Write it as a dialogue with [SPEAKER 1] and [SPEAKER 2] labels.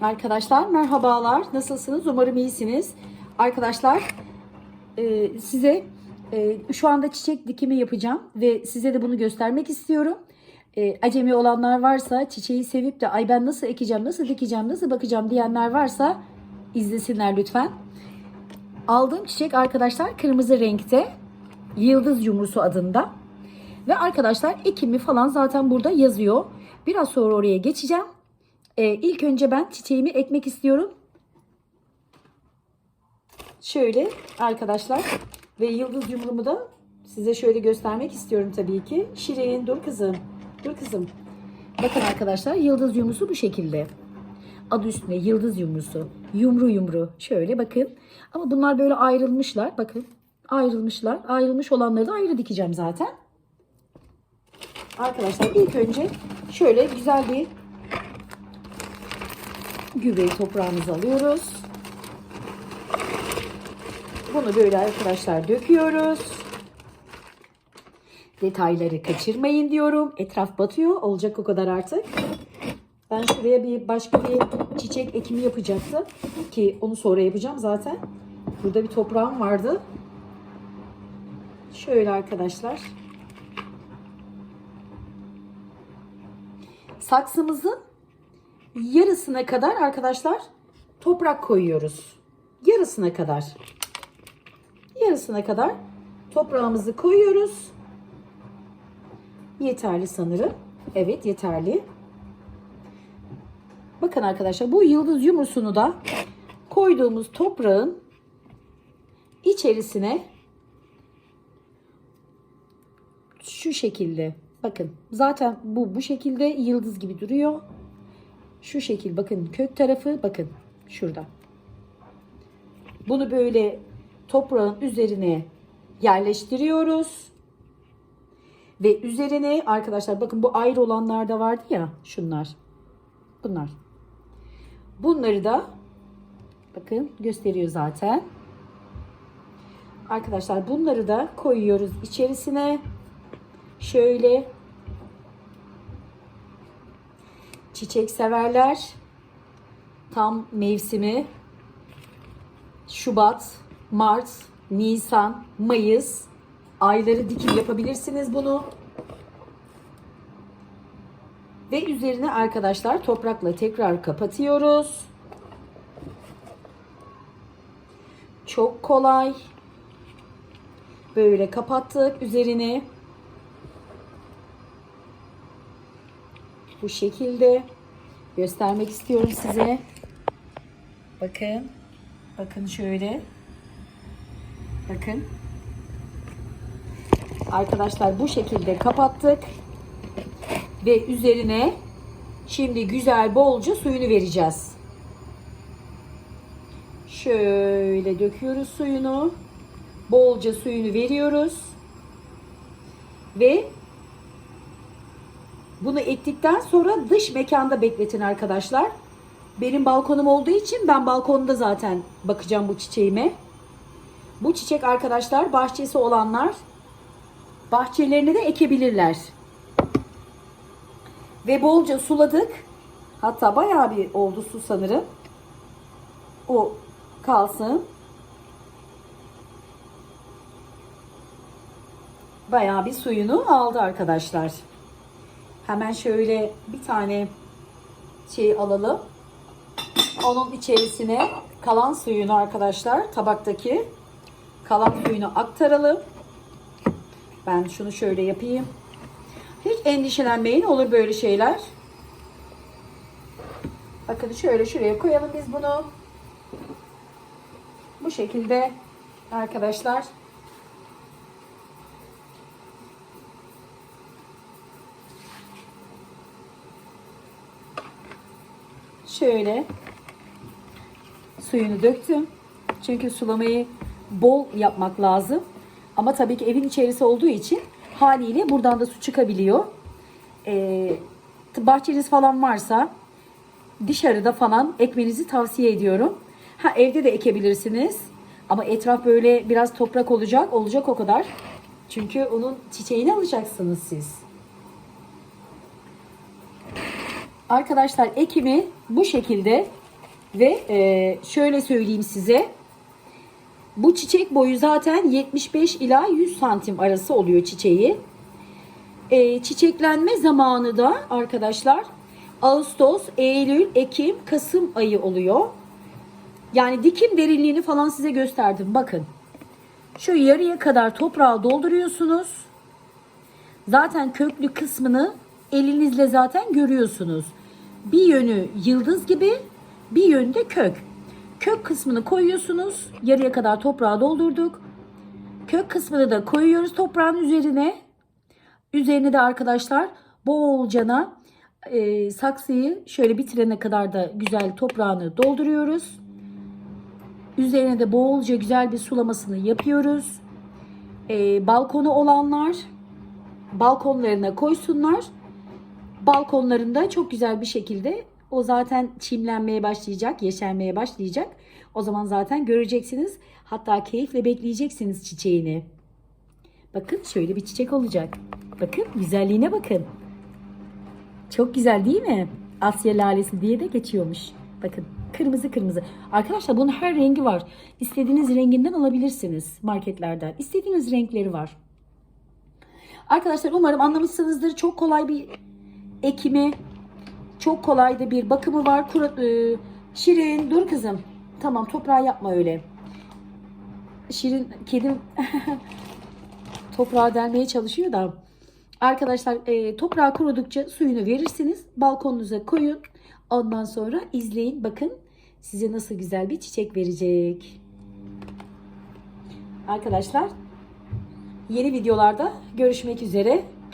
[SPEAKER 1] Arkadaşlar merhabalar. Nasılsınız? Umarım iyisiniz. Arkadaşlar e, size e, şu anda çiçek dikimi yapacağım ve size de bunu göstermek istiyorum. E, acemi olanlar varsa çiçeği sevip de ay ben nasıl ekeceğim, nasıl dikeceğim, nasıl bakacağım diyenler varsa izlesinler lütfen. Aldığım çiçek arkadaşlar kırmızı renkte. Yıldız yumrusu adında. Ve arkadaşlar ekimi falan zaten burada yazıyor. Biraz sonra oraya geçeceğim. Ee, ilk önce ben çiçeğimi ekmek istiyorum. Şöyle arkadaşlar ve yıldız yumrumu da size şöyle göstermek istiyorum tabii ki. Şirin dur kızım. Dur kızım. Bakın arkadaşlar yıldız yumrusu bu şekilde. Adı üstünde yıldız yumrusu. Yumru yumru. Şöyle bakın. Ama bunlar böyle ayrılmışlar. Bakın ayrılmışlar. Ayrılmış olanları da ayrı dikeceğim zaten. Arkadaşlar ilk önce şöyle güzel bir gübreyi toprağımızı alıyoruz. Bunu böyle arkadaşlar döküyoruz. Detayları kaçırmayın diyorum. Etraf batıyor. Olacak o kadar artık. Ben şuraya bir başka bir çiçek ekimi yapacaktım. Ki onu sonra yapacağım zaten. Burada bir toprağım vardı. Şöyle arkadaşlar. Saksımızın yarısına kadar arkadaşlar toprak koyuyoruz. Yarısına kadar. Yarısına kadar toprağımızı koyuyoruz. Yeterli sanırım. Evet yeterli. Bakın arkadaşlar bu yıldız yumrusunu da koyduğumuz toprağın içerisine şu şekilde bakın zaten bu bu şekilde yıldız gibi duruyor. Şu şekil bakın kök tarafı bakın şurada. Bunu böyle toprağın üzerine yerleştiriyoruz. Ve üzerine arkadaşlar bakın bu ayrı olanlar da vardı ya şunlar. Bunlar. Bunları da bakın gösteriyor zaten. Arkadaşlar bunları da koyuyoruz içerisine. Şöyle çiçek severler. Tam mevsimi Şubat, Mart, Nisan, Mayıs ayları dikim yapabilirsiniz bunu. Ve üzerine arkadaşlar toprakla tekrar kapatıyoruz. Çok kolay. Böyle kapattık üzerine. Bu şekilde göstermek istiyorum size. Bakın. Bakın şöyle. Bakın. Arkadaşlar bu şekilde kapattık. Ve üzerine şimdi güzel bolca suyunu vereceğiz. Şöyle döküyoruz suyunu. Bolca suyunu veriyoruz. Ve bunu ektikten sonra dış mekanda bekletin arkadaşlar. Benim balkonum olduğu için ben balkonda zaten bakacağım bu çiçeğime. Bu çiçek arkadaşlar bahçesi olanlar bahçelerine de ekebilirler. Ve bolca suladık. Hatta bayağı bir oldu su sanırım. O kalsın. Bayağı bir suyunu aldı arkadaşlar. Hemen şöyle bir tane şey alalım. Onun içerisine kalan suyunu arkadaşlar tabaktaki kalan suyunu aktaralım. Ben şunu şöyle yapayım. Hiç endişelenmeyin olur böyle şeyler. Bakın şöyle şuraya koyalım biz bunu. Bu şekilde arkadaşlar. Şöyle suyunu döktüm. Çünkü sulamayı bol yapmak lazım. Ama tabii ki evin içerisi olduğu için haliyle buradan da su çıkabiliyor. Ee, bahçeniz falan varsa dışarıda falan ekmenizi tavsiye ediyorum. Ha evde de ekebilirsiniz. Ama etraf böyle biraz toprak olacak. Olacak o kadar. Çünkü onun çiçeğini alacaksınız siz. Arkadaşlar ekimi bu şekilde Ve e, şöyle söyleyeyim size. Bu çiçek boyu zaten 75 ila 100 santim arası oluyor çiçeği. E, çiçeklenme zamanı da arkadaşlar Ağustos, Eylül, Ekim, Kasım ayı oluyor. Yani dikim derinliğini falan size gösterdim. Bakın. Şu yarıya kadar toprağı dolduruyorsunuz. Zaten köklü kısmını elinizle zaten görüyorsunuz. Bir yönü yıldız gibi, bir yönü de kök. Kök kısmını koyuyorsunuz. Yarıya kadar toprağı doldurduk. Kök kısmını da koyuyoruz toprağın üzerine. Üzerine de arkadaşlar bolcana e, saksıyı şöyle bitirene kadar da güzel toprağını dolduruyoruz. Üzerine de bolca güzel bir sulamasını yapıyoruz. E, balkonu olanlar balkonlarına koysunlar. Balkonlarında çok güzel bir şekilde o zaten çimlenmeye başlayacak, yeşermeye başlayacak. O zaman zaten göreceksiniz. Hatta keyifle bekleyeceksiniz çiçeğini. Bakın şöyle bir çiçek olacak. Bakın güzelliğine bakın. Çok güzel değil mi? Asya lalesi diye de geçiyormuş. Bakın kırmızı kırmızı. Arkadaşlar bunun her rengi var. İstediğiniz renginden alabilirsiniz marketlerden. İstediğiniz renkleri var. Arkadaşlar umarım anlamışsınızdır. Çok kolay bir ekimi, çok kolay da bir bakımı var. Kuru, e, Şirin dur kızım. Tamam toprağı yapma öyle. Şirin kedim toprağı delmeye çalışıyor da. Arkadaşlar e, toprağı kurudukça suyunu verirsiniz. Balkonunuza koyun. Ondan sonra izleyin. Bakın size nasıl güzel bir çiçek verecek. Arkadaşlar yeni videolarda görüşmek üzere.